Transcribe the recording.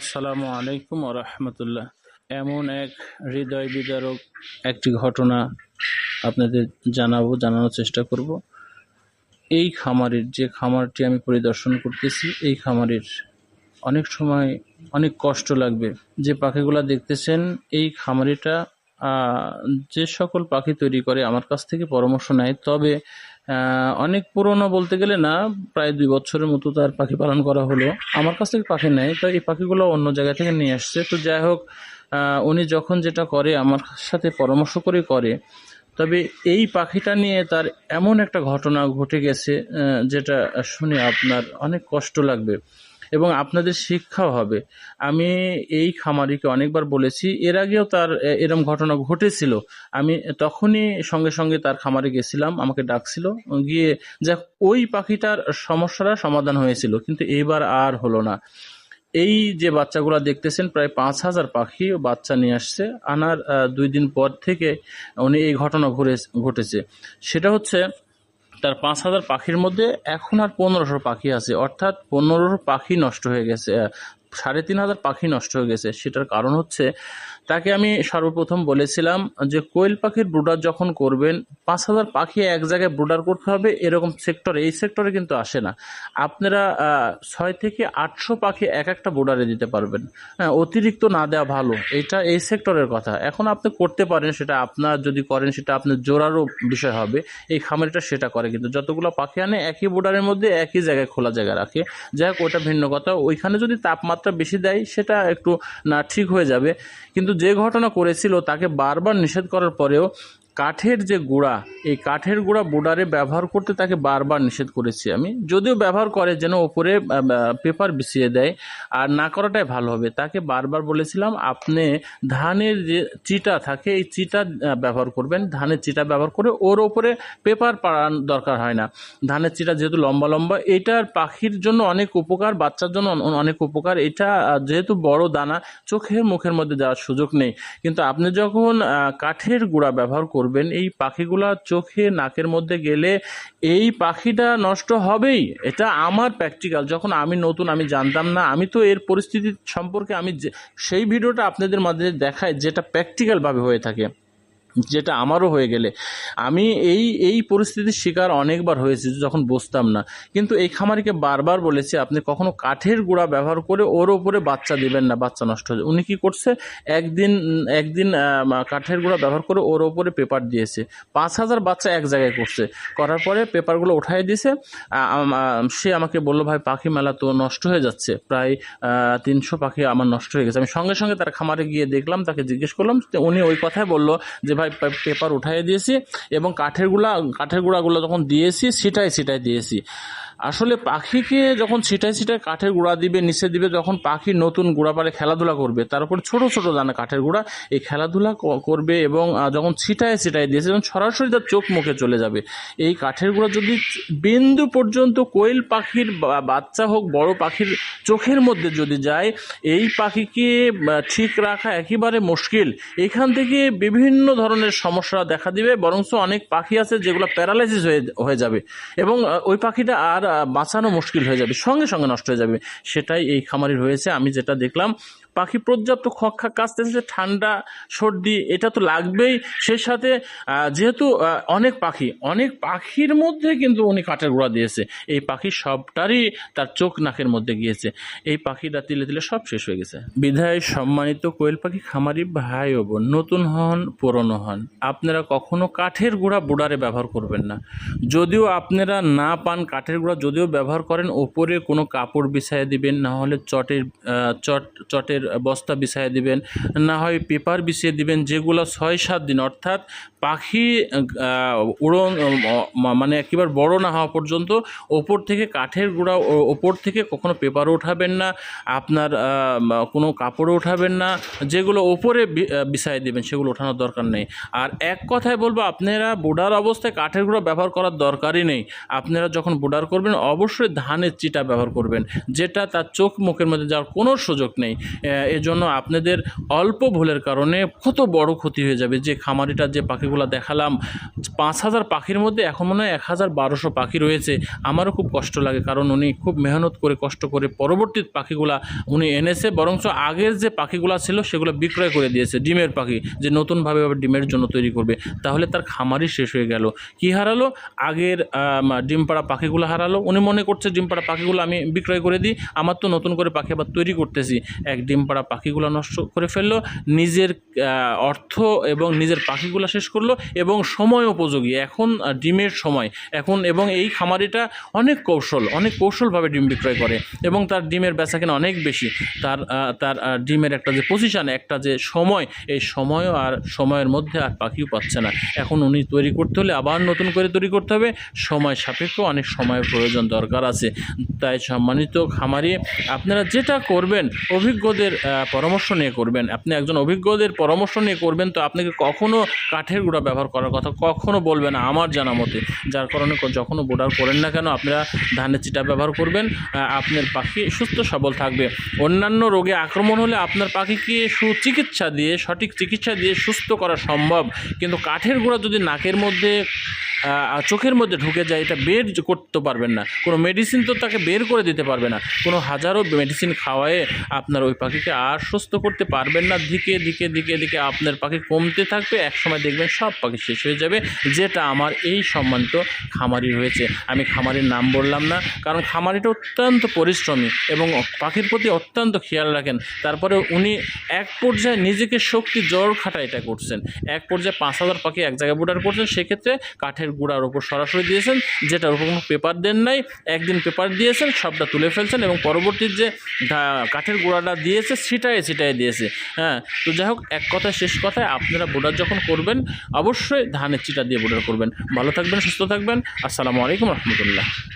আসসালামু আলাইকুম রহমতুল্লাহ। এমন এক হৃদয় বিদারক একটি ঘটনা আপনাদের জানাব, জানানোর চেষ্টা করব। এই খামারের যে খামারটি আমি পরিদর্শন করতেছি, এই খামারের অনেক সময় অনেক কষ্ট লাগবে। যে পাখিগুলা দেখতেছেন, এই খামারিটা যে সকল পাখি তৈরি করে, আমার কাছ থেকে পরামর্শ নেয়। তবে অনেক পুরনো বলতে গেলে না, প্রায় দুই বছরের মতো তার পাখি পালন করা হলো। আমার কাছ থেকে পাখি নেয়, তো এই পাখিগুলো অন্য জায়গা থেকে নিয়ে আসছে। তো যাই হোক উনি যখন যেটা করে, আমার সাথে পরামর্শ করে করে। তবে এই পাখিটা নিয়ে তার এমন একটা ঘটনা ঘটে গেছে যেটা শুনে আপনার অনেক কষ্ট লাগবে। এবং আপনাদের শিক্ষাও হবে। আমি এই খামারিকে অনেকবার বলেছি, এর আগেও তার এরম ঘটনা ঘটেছিল। আমি তখনই সঙ্গে সঙ্গে তার খামারে গেছিলাম, আমাকে ডাকছিল, গিয়ে যাক, ওই পাখিটার সমস্যাটা সমাধান হয়েছিল, কিন্তু এইবার আর হলো না। এই যে বাচ্চাগুলো দেখতেছেন, প্রায় পাঁচ হাজার পাখি বাচ্চা নিয়ে আসছে। আনার দুই দিন পর থেকে উনি এই ঘটনা ঘটেছে। সেটা হচ্ছে তার পাঁচ হাজার পাখির মধ্যে এখন আর পনেরোশো পাখি আছে। অর্থাৎ পনেরোশো পাখি নষ্ট হয়ে গেছে সাড়ে তিন হাজার পাখি নষ্ট হয়ে গেছে। সেটার কারণ হচ্ছে, তাকে আমি সর্বপ্রথম বলেছিলাম যে কোয়েল পাখির ব্রুডার যখন করবেন, পাঁচ হাজার পাখি এক জায়গায় ব্রুডার করতে হবে, এরকম সেক্টরে, এই সেক্টরে কিন্তু আসে না। আপনারা ছয় থেকে আটশো পাখি এক একটা ব্রুডারে দিতে পারবেন। হ্যাঁ অতিরিক্ত না দেওয়া ভালো, এটা এই সেক্টরের কথা। এখন আপনি করতে পারেন সেটা আপনার, যদি করেন সেটা আপনার জোরারও বিষয় হবে, এই খামারিটা সেটা করে। কিন্তু যতগুলো পাখি আনে, একই বোর্ডারের মধ্যে একই জায়গায় খোলা জায়গা রাখে। যাই হোক, ওটা ভিন্ন কথা। ওইখানে যদি তাপমাত্রা বেশি দেয়, সেটা একটু, না ঠিক হয়ে যাবে। কিন্তু যে ঘটনা করেছিল, তাকে বারবার নিষেধ করার পরেও কাঠের যে গুঁড়া, এই কাঠের গুঁড়া বোর্ডারে ব্যবহার করতে তাকে বারবার নিষেধ করেছি আমি। যদিও ব্যবহার করে যেন ওপরে পেপার বিছিয়ে দেয়, আর না করাটাই ভালো হবে। তাকে বারবার বলেছিলাম, আপনি ধানের যে চিটা থাকে, এই চিটা ব্যবহার করবেন। ধানের চিটা ব্যবহার করে ওর ওপরে পেপার পাড়ান দরকার হয় না। ধানের চিটা যেহেতু লম্বা লম্বা, এটার পাখির জন্য অনেক উপকার, বাচ্চার জন্য অনেক উপকার। এটা যেহেতু বড় দানা চোখের মুখের মধ্যে যাওয়ার সুযোগ নেই। কিন্তু আপনি যখন কাঠের গুঁড়া ব্যবহার করবেন এই পাখিগুলা চোখে নাকের মধ্যে গেলে এই পাখিটা নষ্ট হবেই। এটা আমার প্র্যাকটিক্যাল যখন আমি নতুন, আমি জানতাম না, আমি তো এর পরিস্থিতি সম্পর্কে আমি সেই ভিডিওটা আপনাদের মাঝে দেখাই যেটা প্র্যাকটিক্যালভাবে হয়ে থাকে। যেটা আমারও হয়ে গেলে। আমি এই এই পরিস্থিতির শিকার অনেকবার হয়েছি যখন বসতাম না। কিন্তু এই খামারিকে বারবার বলেছি, আপনি কখনো কাঠের গুঁড়া ব্যবহার করে ওর ওপরে বাচ্চা দিবেন না, বাচ্চা নষ্ট হয়ে। উনি কি করছে, একদিন একদিন কাঠের গুঁড়া ব্যবহার করে ওর ওপরে পেপার দিয়েছে। পাঁচ হাজার বাচ্চা এক জায়গায় করছে। করার পরে পেপারগুলো উঠাই দিয়েছে। সে আমাকে বলল, ভাই, পাখি মেলা তো নষ্ট হয়ে যাচ্ছে। প্রায় তিনশো পাখি আমার নষ্ট হয়ে গেছে। আমি সঙ্গে সঙ্গে তার খামারে গিয়ে দেখলাম, তাকে জিজ্ঞেস করলাম উনি ওই কথাই বলল যে, ভাই পেপার উঠাই দিয়েছি এবং কাঠের গুঁড়া কাঠের গুঁড়াগুলো যখন দিয়েছি সিটাই সিটাই দিয়েছি। আসলে পাখিকে যখন ছিটায় ছিটায় কাঠের গুঁড়া দিবে, নিচে দিবে, যখন পাখি নতুন গুঁড়া পারে খেলাধুলা করবে, তার উপর ছোট ছোট দানা কাঠের গুঁড়া এই খেলাধুলা করবে এবং যখন ছিটায় ছিটায় দিয়েছে যখন সরাসরি তার চোখ মুখে চলে যাবে। এই কাঠের গুঁড়া যদি বিন্দু পর্যন্ত কোয়েল পাখির বাচ্চা হোক, বড় পাখির চোখের মধ্যে যদি যায়, এই পাখিকে ঠিক রাখা একেবারে মুশকিল। এখান থেকে বিভিন্ন ধরনের সমস্যা দেখা দিবে, বরঞ্চ অনেক পাখি আছে যেগুলো প্যারালাইসিস হয়ে হয়ে যাবে এবং ওই পাখিটা আর বাঁচানো মুশকিল হয়ে যাবে, সঙ্গে সঙ্গে নষ্ট হয়ে যাবে। সেটাই এই খামারির হয়েছে আমি যেটা দেখলাম পাখি পর্যাপ্ত খক্কা কাছতেছে ঠান্ডা, সর্দি, এটা তো লাগবেই। সেই সাথে যেহেতু অনেক পাখি, অনেক পাখির মধ্যে কিন্তু উনি কাঠের গোড়া দিয়েছে। এই পাখি সবটারই তার চোখ নাকের মধ্যে গিয়েছে। এই পাখিটা তিলে তিলে সব শেষ হয়ে গেছে। বিধায় সম্মানিত কোয়েল পাখি খামারি ভাই ও বোন, নতুন হন, পুরনো হন, আপনারা কখনো কাঠের গুঁড়া বুড়ারে ব্যবহার করবেন না। যদিও আপনারা না পান কাঠের গুঁড়া, যদিও ব্যবহার করেন, ওপরে কোনো কাপড় বিছাইয়ে দিবেন, না হলে চটের চট, চটের বস্তা বিছাইয়ে দিবেন না হয় পেপার বিছিয়ে দিবেন যেগুলো ছয় সাত দিন অর্থাৎ পাখি উড়ন মানে একেবারে বড় না হওয়া পর্যন্ত ওপর থেকে কাঠের গুঁড়া ওপর থেকে কখনো পেপারও উঠাবেন না আপনার কোনো কাপড়ও উঠাবেন না যেগুলো ওপরে বি- আহ, বিছাইয়ে দেবেন সেগুলো ওঠানোর দরকার নেই। আর এক কথায় বলব আপনারা বোডার অবস্থায় কাঠের গুঁড়া ব্যবহার করার দরকারই নেই। আপনারা যখন বোডার করবেন অবশ্যই ধানের চিটা ব্যবহার করবেন যেটা তার চোখ মুখের মধ্যে যাওয়ার কোনো সুযোগ নেই। এজন্য আপনাদের অল্প ভুলের কারণে কত বড় ক্ষতি হয়ে যাবে? যে খামারিটা, যে পাখিগুলো দেখালাম, পাঁচ হাজার পাখির মধ্যে এখন মনে হয় এক হাজার বারোশো পাখি রয়েছে। আমারও খুব কষ্ট লাগে, কারণ উনি খুব মেহনত করে, কষ্ট করে পরবর্তী পাখিগুলা উনি এনেছে, বরঞ্চ আগের যে পাখিগুলা ছিল সেগুলো বিক্রয় করে দিয়েছে, ডিমের পাখি, যে নতুনভাবে আবার ডিমের জন্য তৈরি করবে। তাহলে তার খামারই শেষ হয়ে গেল। কি হারালো? আগের ডিম পাড়া পাখিগুলো হারালো। উনি মনে করছে ডিম পাড়া পাখিগুলো আমি বিক্রয় করে দিই, আমার তো নতুন করে পাখি আবার তৈরি করতেছি। এক ডিম পাড়া পাখিগুলো নষ্ট করে ফেলল, নিজের অর্থ এবং নিজের পাখিগুলো শেষ করল এবং সময় উপযোগী। এখন ডিমের সময়। এখন এবং এই খামারিটা অনেক কৌশল, অনেক কৌশলভাবে ডিম বিক্রয় করে এবং তার ডিমের বেচা কেনা অনেক বেশি। তার তার ডিমের একটা যে পজিশান একটা যে সময়, এই সময়ও আর সময়ের মধ্যে আর পাখিও পাচ্ছে না। এখন উনি তৈরি করতে হলে আবার নতুন করে তৈরি করতে হবে। সময় সাপেক্ষ, অনেক সময়ের প্রয়োজন দরকার আছে। তাই সম্মানিত খামারি, আপনারা যেটা করবেন, অভিজ্ঞদের আহ, পরামর্শ নিয়ে করবেন। আপনি একজন অভিজ্ঞদের পরামর্শ নিয়ে করবেন তো আপনাকে কখনো কাঠের গুঁড়া ব্যবহার করার কথা কখনো বলবে না আমার জানা মতে যার কারণে যখনও বোর্ডার করেন না কেন আপনারা ধানের চিটা ব্যবহার করবেন আপনার পাখি সুস্থ সবল থাকবে। অন্যান্য রোগে আক্রমণ হলে আপনার পাখিকে সুচিকিৎসা দিয়ে সঠিক চিকিৎসা দিয়ে সুস্থ করা সম্ভব। কিন্তু কাঠের গুঁড়া যদি নাকের মধ্যে চোখের মধ্যে ঢুকে যায়, এটা বের করতে পারবেন না। কোনো মেডিসিন তো তাকে বের করে দিতে পারবে না। কোনো হাজারো মেডিসিন খাওয়ায়ে আপনার ওই পাখিকে আর সুস্থ করতে পারবেন না। দিকে দিকে দিকে দিকে আপনার পাখি কমতে থাকবে। একসময় দেখবেন সব পাখি শেষ হয়ে যাবে। যেটা আমার এই সম্মানিত খামারি হয়েছে আমি খামারির নাম বললাম না। কারণ খামারিটা অত্যন্ত পরিশ্রমী এবং পাখির প্রতি অত্যন্ত খেয়াল রাখেন। তারপরে উনি এক পর্যায়ে নিজেকে শক্তি জোর খাটা এটা করছেন। এক পর্যায়ে পাঁচ হাজার পাখি এক জায়গায় বোর্ডার করছেন। সেক্ষেত্রে কাঠের গুঁড়ার ওপর সরাসরি দিয়েছেন, যেটার উপর কোনো পেপার দেন নাই, একদিন পেপার দিয়েছেন, সবটা তুলে ফেলছেন এবং পরবর্তী যে কাঠের গুঁড়াটা দিয়েছে, ছিটায় ছিটায় দিয়েছে। হ্যাঁ তো যাই হোক, এক কথায় শেষ কথায় আপনারা বোর্ডার যখন করবেন, অবশ্যই ধানের চিটা দিয়ে বোর্ডার করবেন। ভালো থাকবেন, সুস্থ থাকবেন। আসসালামু আলাইকুম রহমতুল্লাহ।